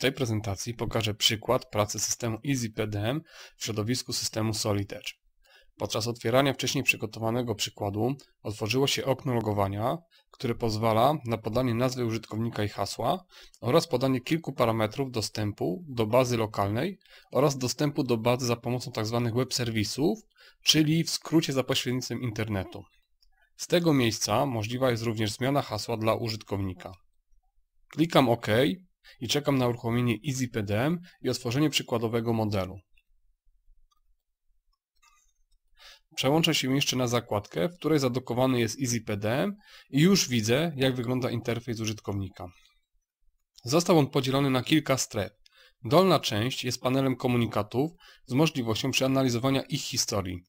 W tej prezentacji pokażę przykład pracy systemu EasyPDM w środowisku systemu Solid Edge. Podczas otwierania wcześniej przygotowanego przykładu otworzyło się okno logowania, które pozwala na podanie nazwy użytkownika i hasła oraz podanie kilku parametrów dostępu do bazy lokalnej oraz dostępu do bazy za pomocą tzw. web serwisów, czyli w skrócie za pośrednictwem internetu. Z tego miejsca możliwa jest również zmiana hasła dla użytkownika. Klikam OK i czekam na uruchomienie EasyPDM i otworzenie przykładowego modelu. Przełączę się jeszcze na zakładkę, w której zadokowany jest EasyPDM i już widzę, jak wygląda interfejs użytkownika. Został on podzielony na kilka stref. Dolna część jest panelem komunikatów z możliwością przeanalizowania ich historii.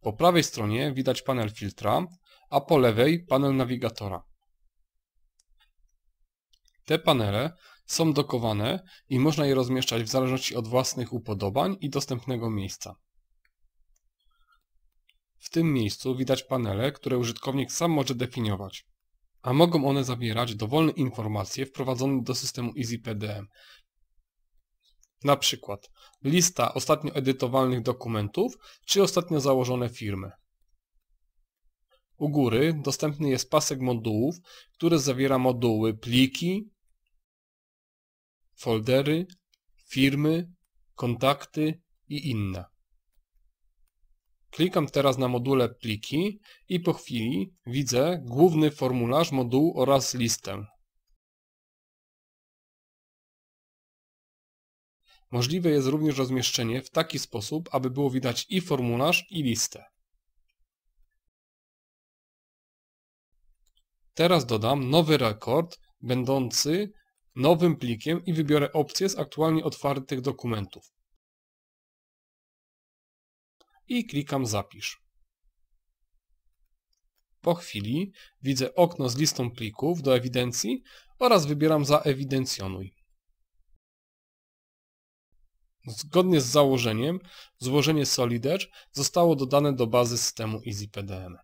Po prawej stronie widać panel filtra, a po lewej panel nawigatora. Te panele są dokowane i można je rozmieszczać w zależności od własnych upodobań i dostępnego miejsca. W tym miejscu widać panele, które użytkownik sam może definiować, a mogą one zawierać dowolne informacje wprowadzone do systemu EasyPDM. Na przykład lista ostatnio edytowalnych dokumentów czy ostatnio założone firmy. U góry dostępny jest pasek modułów, który zawiera moduły pliki, foldery, firmy, kontakty i inne. Klikam teraz na module pliki i po chwili widzę główny formularz modułu oraz listę. Możliwe jest również rozmieszczenie w taki sposób, aby było widać i formularz i listę. Teraz dodam nowy rekord będący nowym plikiem i wybiorę opcję z aktualnie otwartych dokumentów. I klikam Zapisz. Po chwili widzę okno z listą plików do ewidencji oraz wybieram Zaewidencjonuj. Zgodnie z założeniem, złożenie Solid Edge zostało dodane do bazy systemu EasyPDM.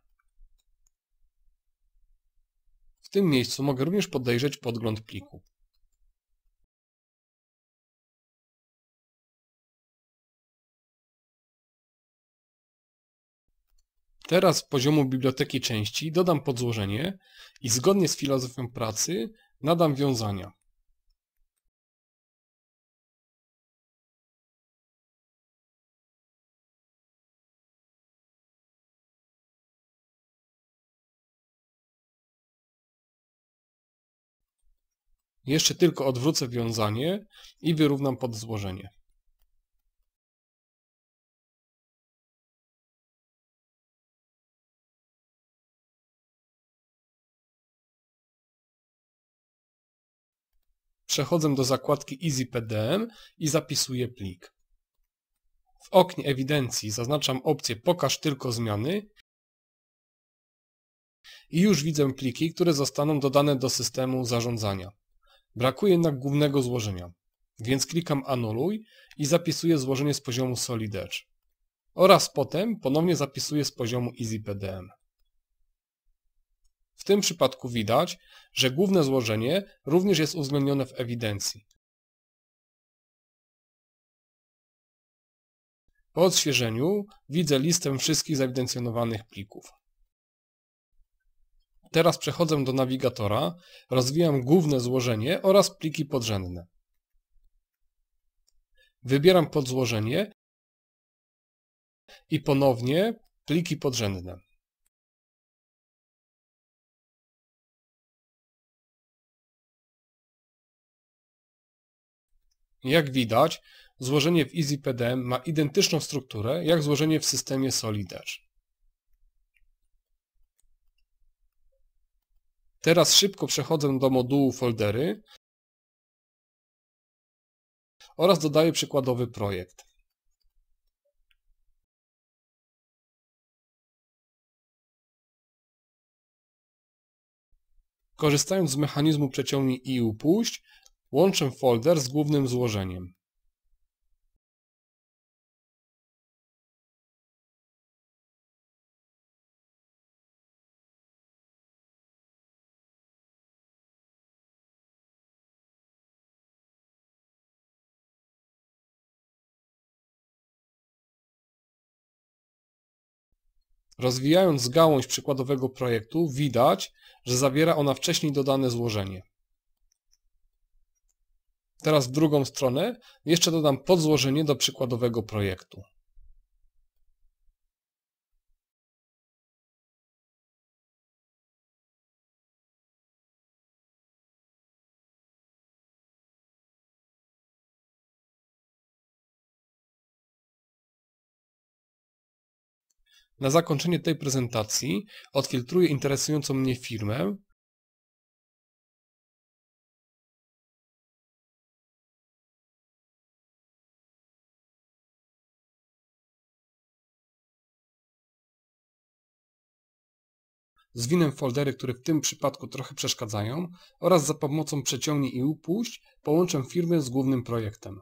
W tym miejscu mogę również podejrzeć podgląd pliku. Teraz z poziomu biblioteki części dodam podzłożenie i zgodnie z filozofią pracy nadam wiązania. Jeszcze tylko odwrócę wiązanie i wyrównam podzłożenie. Przechodzę do zakładki EasyPDM i zapisuję plik. W oknie ewidencji zaznaczam opcję Pokaż tylko zmiany i już widzę pliki, które zostaną dodane do systemu zarządzania. Brakuje jednak głównego złożenia, więc klikam Anuluj i zapisuję złożenie z poziomu Solid Edge. Oraz potem ponownie zapisuję z poziomu EasyPDM. W tym przypadku widać, że główne złożenie również jest uwzględnione w ewidencji. Po odświeżeniu widzę listę wszystkich zewidencjonowanych plików. Teraz przechodzę do nawigatora, rozwijam główne złożenie oraz pliki podrzędne. Wybieram podzłożenie i ponownie pliki podrzędne. Jak widać, złożenie w EasyPDM ma identyczną strukturę jak złożenie w systemie Solid Edge. Teraz szybko przechodzę do modułu foldery oraz dodaję przykładowy projekt. Korzystając z mechanizmu przeciągnij i upuść, Łączę folder z głównym złożeniem. Rozwijając gałąź przykładowego projektu widać, że zawiera ona wcześniej dodane złożenie. Teraz w drugą stronę jeszcze dodam podzłożenie do przykładowego projektu. Na zakończenie tej prezentacji odfiltruję interesującą mnie firmę zwinę foldery, które w tym przypadku trochę przeszkadzają oraz za pomocą przeciągnij i upuść połączę firmę z głównym projektem.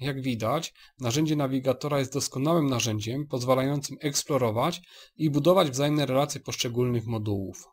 Jak widać, narzędzie nawigatora jest doskonałym narzędziem pozwalającym eksplorować i budować wzajemne relacje poszczególnych modułów.